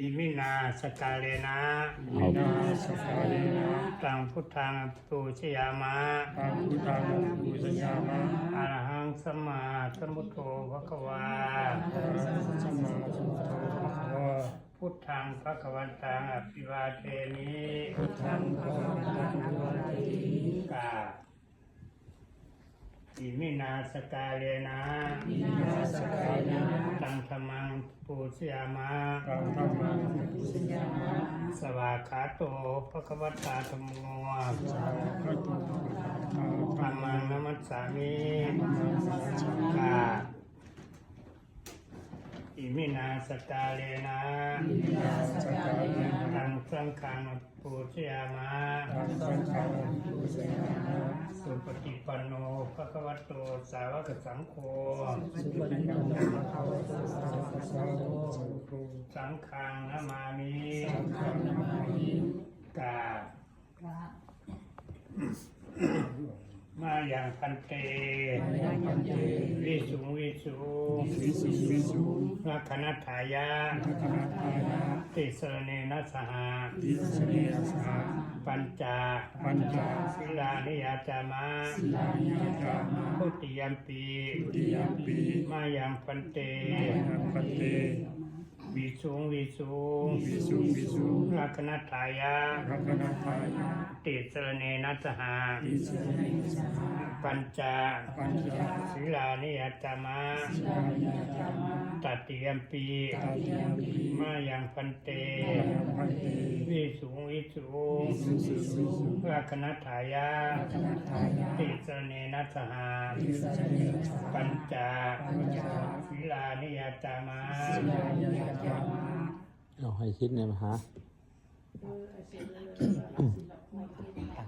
อิมินาสกาเลนะวินาสกาเลนะตังพุทธังปูชยามะตังพุทธังบูชยามะอะระหังสัมมาสัมพุทโธภะคะวาอะระหังสัมมาสัมพุทโธภะคะวะพุทธังภะคะวันตังอภิวาเทมิพุทธังภะคะวันตังอะระหะโตกา อิมินาสกาเลนะวินาสกาเลนะตังธรรมังปูชยามะตังธัมมังบูชยามะสวากขาโตภะคะวตาธรรมโมสาวกะโตภะคะวะธรรมังนัมัสสามิ ธัมมังสัจจามิ กาอิ มินาสกาเลนะวินาสกาเลนะตังสังฆังปูชยามะตังสังฆังบูชยามะสุปฏิปันโนภะคะวะโตสาวกสังโฆสุปฏิปันโนภะคะวะโตสาวกสังโฆสังโฆสังฆังนามามิสังฆังนามามิกา มาอย่างพันเตมายาพันเตวิสุงวิสุงวิสุวิสุลักขณทายาคนาทายะติสรเนนะสหทิสเนสหะปัญจาปัญจาศิลานิยาจามะศิลานิยจามะพุติยัมปีทุติยมปีมายังพันเตมายาพันเตวิสุงวิสุงวิสุวิสุลักขณทายาทัคนาทายะติ สรเนนะสหทิสเนสหะปัญจาปัญจาศิลานิยาจามะศิลานิยจามะตัติยัมปีตติยมปีมายังพันเตมายาพันเตวิสุงวิสุงวิสุวิสุลักขณทายาทัคนาทายะติสรเนนะสหทิสเนสหะปัญจาปัญจาศิลานิยาจามะศิลานิยจามะเอาให้คิดเนี่ยมาหาตั้ง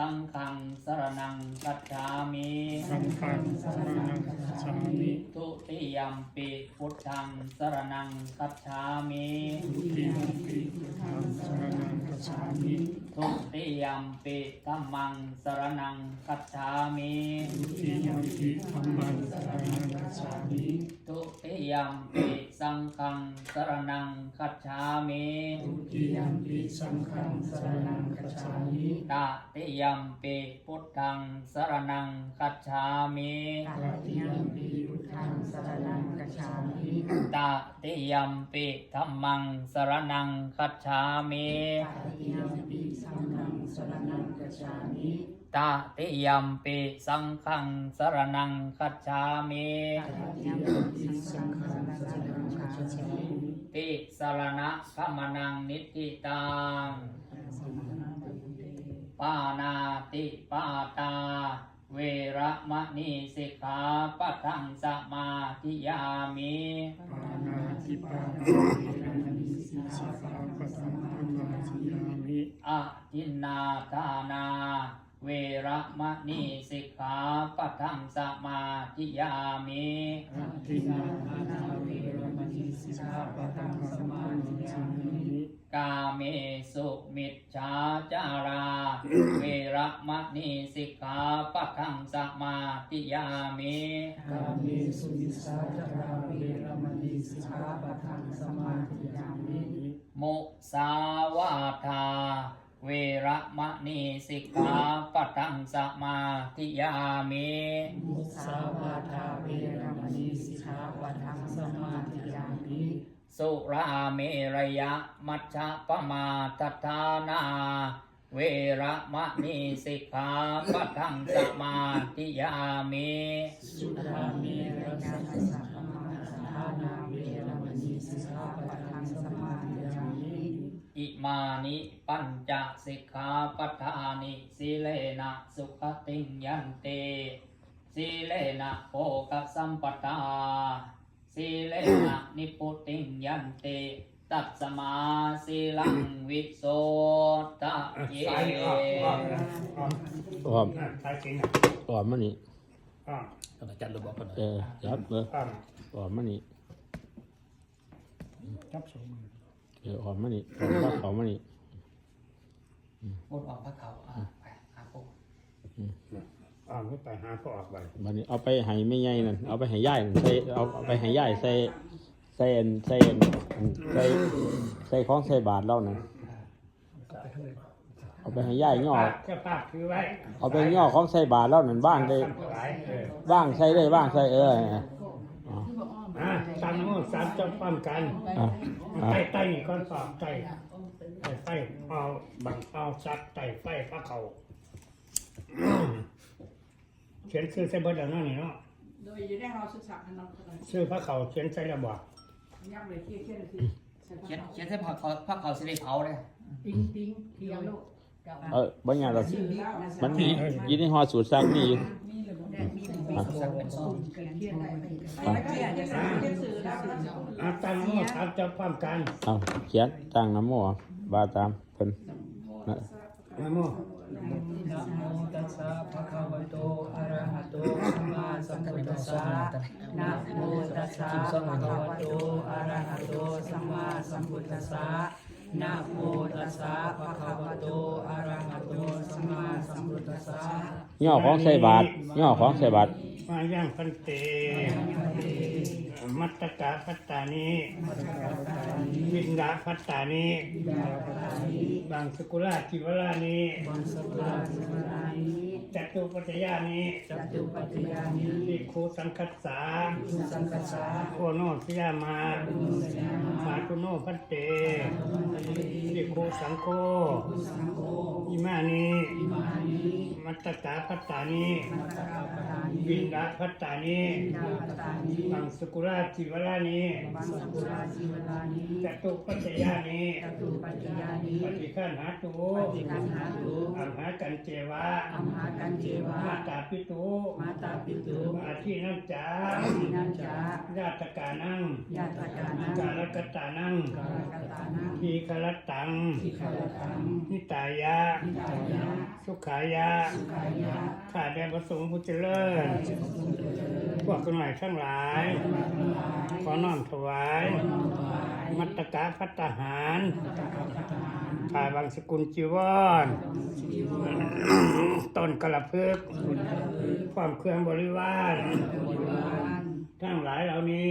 สังฆังสรณังคัจฉามิสังฆังสรณังคัจฉามิทุติยัมปิพุทธังสรณังคัจฉามิทุติยมปิพุทธังสรณังคัจฉามิทุติยัมปิธัมมังสรณังคัจฉามิทุติยมปิธัมมังสรณังคัจฉามิทุติยัมปิสังฆังสรณังคัจฉามิทุติยมปิสังฆังสรณังคัจฉามิตติยัมปิพุทธังสรณังคัจฉามิตติยมปิพุทธังสรณังคัจฉามิตติยัมปิธัมมังสรณังคัจฉามิตติยมปิสังฆังสรณังคัจฉามิตติยัมปิสังฆังสรณังคัจฉามิตติยมปิสังฆังสรณังคัจฉามิติสรณะขมนังนิติตัง ปานาติปาตา เวระมะนีสิกขาปะทังสมาธิยามิปานาติปาตาเวรมณีสิกขาปะทังสมาธิยามิอะทินนาทานา เวระมะนีสิกขาปะทังสมาธิยามิอะทินาทานาเวรมณีสิกขาปะทังสมาธิยามิกาเมสุมิจฉาจารา เวระมะนีสิกขาปะทังสมาธิยามิกาเมสุมิสาจาราเวรมณีสิกขาปะทังสมาธิยามิ มุสาวาทา เวระมะนีสิกขาปะทังสมาธิยามิมุสาวาทาเวรมณีสิกขาปะทังสมาธิยามิสุราเมรยะมัชฌะปมาทัฏฐานา เวระมะนีสิกขาปะทังสมาธิยามิสุราเมรยะสัสสะ มาทมานิปัญจสิกขาปัฏฐานิสีเลนะสุขติงยันเตสีเลนะโภกสัมปทาสีเลนะนิพุติงยันเตตัสมาสีลังวิโสทะเยสายออกออกนะออกอ้อมอะสายจริงอะอ้อมมานี่ออกต้องจัดระบบกันเออจับเออออกอ้อมมานี่จับสองมือ เอออ้อมมานี่อ้อมข้าเขามานี่พูดออกพระเขาอะไปหาปูออกไม่ไปหาก็ออกไปบัดนี้เอาไปให้ไม่ใหญ่นั่นเอาไปให้ย่ายนั่นใส่เอาเอาไปให้ย่ายใส่ใส่อันใส่อันใส่ใส่ของใส่บาทเรานั่นเอาไปให้ย่ายย่อปากเจ้าปากถือไว้เอาไปย่อของใส่บาทเรานั่นบ้างได้สายเออบ้างใส่ได้บ้างใส่เอออ๋ออะ สามน้ำสามจบป้อมกันอะอะไต่ไต่นี่ก้อนสอบไต่ไต่ไฟเอาบังเอาซักไต่ไฟพระเขาเขียนชื่อใส่เบิร์ดแล้วเนาะนี่เนาะโดยอยู่ในเราศึกษาอันนั้นก็เลยชื่อพระเขาเขียนใส่ระบอกยักเลยเคี่ยวเคี่ยวเลยสิเขียนเขียนใส่พระเขาพระเขาสิได้เผาเลยติ้งติ้งเที่ยวลูกเออบางอย่างเราสิ่งนี้มันมีอยินในหอสูตรซักนี่อยู่ อะสักเป็นซ่อมเคี่ยวได้ไปไปเคี่ยวจะสร้างเป็นสื่อแล้วแล้วอาตามน้ำสามจบป้อมกันเอาเขียนตั้งน้ำหม้อบาตามเพิ่นนะนะโมนะโมตัสสะภะคะวะโตอะระหะโตสัมมาสัมพุทธัสสะนะโมตัสสะภะคะวะโตอะระหะโตสัมมาสัมพุทธัสสะนะโมตัสสะภะคะวะโตอะระหะโตสัมมาสัมพุทธัสสะย่อของใส่บาทย่อของใส่บาท มาย่างพันเต มัตตกะพัตตานิวินดาพัตตานิบางสกุลาจิวรานิจตุปัจจยานิจัตุปัจจยานิวิคูสังคัสสาสังกัสสะโอโนสยามาสาธุโนพันเตวิคูสังโฆอิมานิ มัตตกะพัตตานิวินดาพัตตานิบางสกุลาจิวรานิสังกุราชีวลานิจตุปัจจยานิจัตุปัจจยานิปฏิขันหาตุขันหาตุอัมหากันเจวะอัมหากันเจวะมาตาปิตุมาตาปิตุอาทินันจาทินันจาญาตกานังญาตกานังกาลกตานังกาลกตานังทีคลตังทิคารตังนิตายะนิตายะ สุขายะกายะข้าแด่ประสงค์ผู้เจริญ พวกกันหน่อยทั้งหลาย ขอน้อมถวาย มัตตกะพัตตาหารข้าบางสกุลจีวร ต้นกระพึกษ์ความเครื่องบริวาร ทั้งหลายเหล่านี้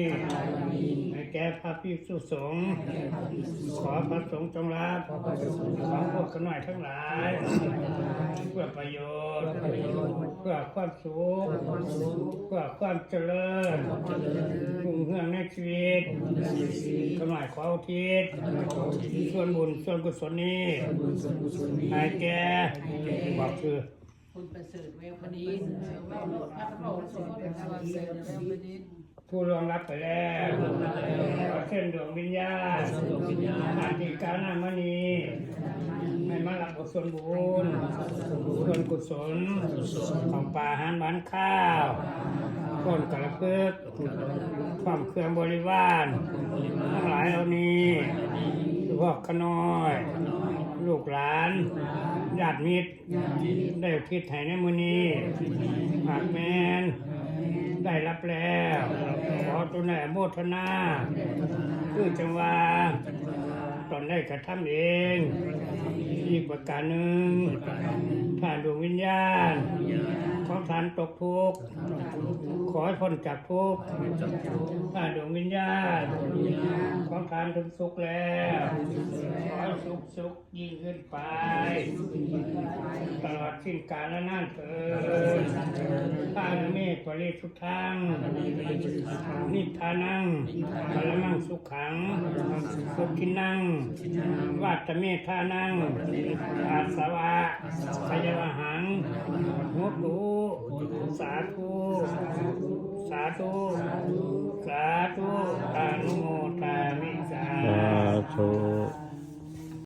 ให้แก่พระภิกษุสงฆ์ขอพระสงฆ์จงรับของพวกกันหน่อยทั้งหลาย เพื่อประโยชน์ เพื่อความสุขเพื่อความเจริญรุ่งเรืองในชีวิตกันหน่อยขออุทิศส่วนบุญส่วนกุศลนี้ให้แก่บอกคือ คุณประเสริฐเวลพดีเวลพระโพธิ์สมเด็จพระบัณฑิตเวลพดีผู้ล่วงรับไปแล้วขอเชิญดวงวิญญาณอาทิกาวนามณีให้มารับส่วนบุญส่วนกุศลของปลาอาหารบ้านข้าวคนกระเพิกความเครื่องบริวารทั้งหลายเหล่านี้พวกขน้อย ลูกหลานญาติมิตรได้อุทิศให้ในมือนี้หากแมนได้รับแล้ว ขอตุนแอโมทนาคือจังหวาตอนได้กระทำเอง อีกประการหนึ่งท่านดวงวิญญาณ ของท่านตกทุกข์ขอให้พ้นจากทุกข์ท่านดวงวิญญาณของท่านถึงสุขแล้วขอให้สุขสุขยิ่งขึ้นไปตลอดสิ้นกาลและนานเถิดข้าเมตปริสุทธังนิพพานังพลมังสุขังสุขินังวัตเมธานังอาสวะขยวหังโมตุ สาธุสาธุสาธุอนุโมทามิสาธุ